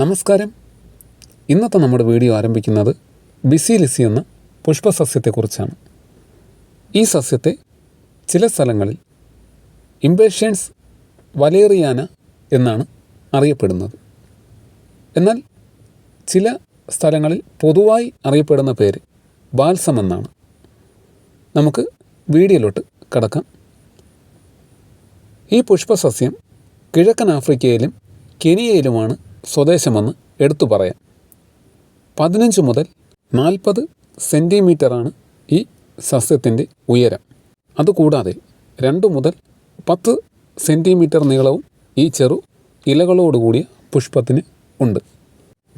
നമസ്കാരം. ഇന്നത്തെ നമ്മുടെ വീഡിയോ ആരംഭിക്കുന്നത് ബിസി ലിസി എന്ന പുഷ്പസസ്യത്തെക്കുറിച്ചാണ്. ഈ സസ്യത്തെ ചില സ്ഥലങ്ങളിൽ ഇംപേഷ്യൻസ് വലേറിയാന എന്നാണ് അറിയപ്പെടുന്നത്. എന്നാൽ ചില സ്ഥലങ്ങളിൽ പൊതുവായി അറിയപ്പെടുന്ന പേര് ബാൽസം എന്നാണ്. നമുക്ക് വീഡിയോയിലോട്ട് കടക്കാം. ഈ പുഷ്പസസ്യം കിഴക്കൻ ആഫ്രിക്കയിലും കെനിയയിലുമാണ് സ്വദേശമെന്ന് എടുത്തു പറയാം. പതിനഞ്ച് മുതൽ നാൽപ്പത് സെന്റിമീറ്ററാണ് ഈ സസ്യത്തിന്റെ ഉയരം. അതുകൂടാതെ രണ്ട് മുതൽ പത്ത് സെന്റിമീറ്റർ നീളവും ഈ ചെറു ഇലകളോടുകൂടിയ പുഷ്പത്തിന് ഉണ്ട്.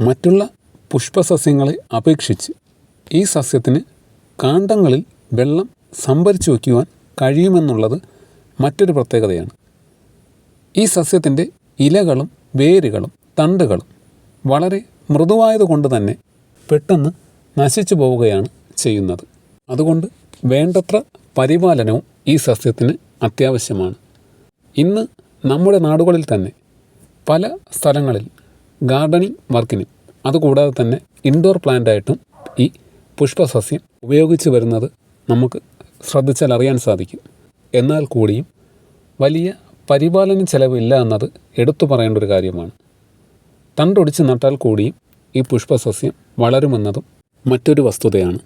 മറ്റുള്ള പുഷ്പസസ്യങ്ങളെ അപേക്ഷിച്ച് ഈ സസ്യത്തിന് കാണ്ടങ്ങളിൽ വെള്ളം സംഭരിച്ചു വയ്ക്കുവാൻ കഴിയുമെന്നുള്ളത് മറ്റൊരു പ്രത്യേകതയാണ്. ഈ സസ്യത്തിന്റെ ഇലകളും വേരുകളും തണ്ടുകളും വളരെ മൃദുവായതുകൊണ്ട് തന്നെ പെട്ടെന്ന് നശിച്ചു പോവുകയാണ് ചെയ്യുന്നത്. അതുകൊണ്ട് വേണ്ടത്ര പരിപാലനവും ഈ സസ്യത്തിന് അത്യാവശ്യമാണ്. ഇന്ന് നമ്മുടെ നാടുകളിൽ തന്നെ പല സ്ഥലങ്ങളിൽ ഗാർഡനിങ് വർക്കിനും അതുകൂടാതെ തന്നെ ഇൻഡോർ പ്ലാന്റായിട്ടും ഈ പുഷ്പസസ്യം ഉപയോഗിച്ച് വരുന്നത് നമുക്ക് ശ്രദ്ധിച്ചാൽ അറിയാൻ സാധിക്കും. എന്നാൽ കൂടിയും വലിയ പരിപാലന ചെലവില്ല എന്നത് എടുത്തു പറയേണ്ട ഒരു കാര്യമാണ്. തണ്ടൊടിച്ച് നട്ടാൽ കൂടിയും ഈ പുഷ്പസസ്യം വളരുമെന്നതും മറ്റൊരു വസ്തുതയാണ്.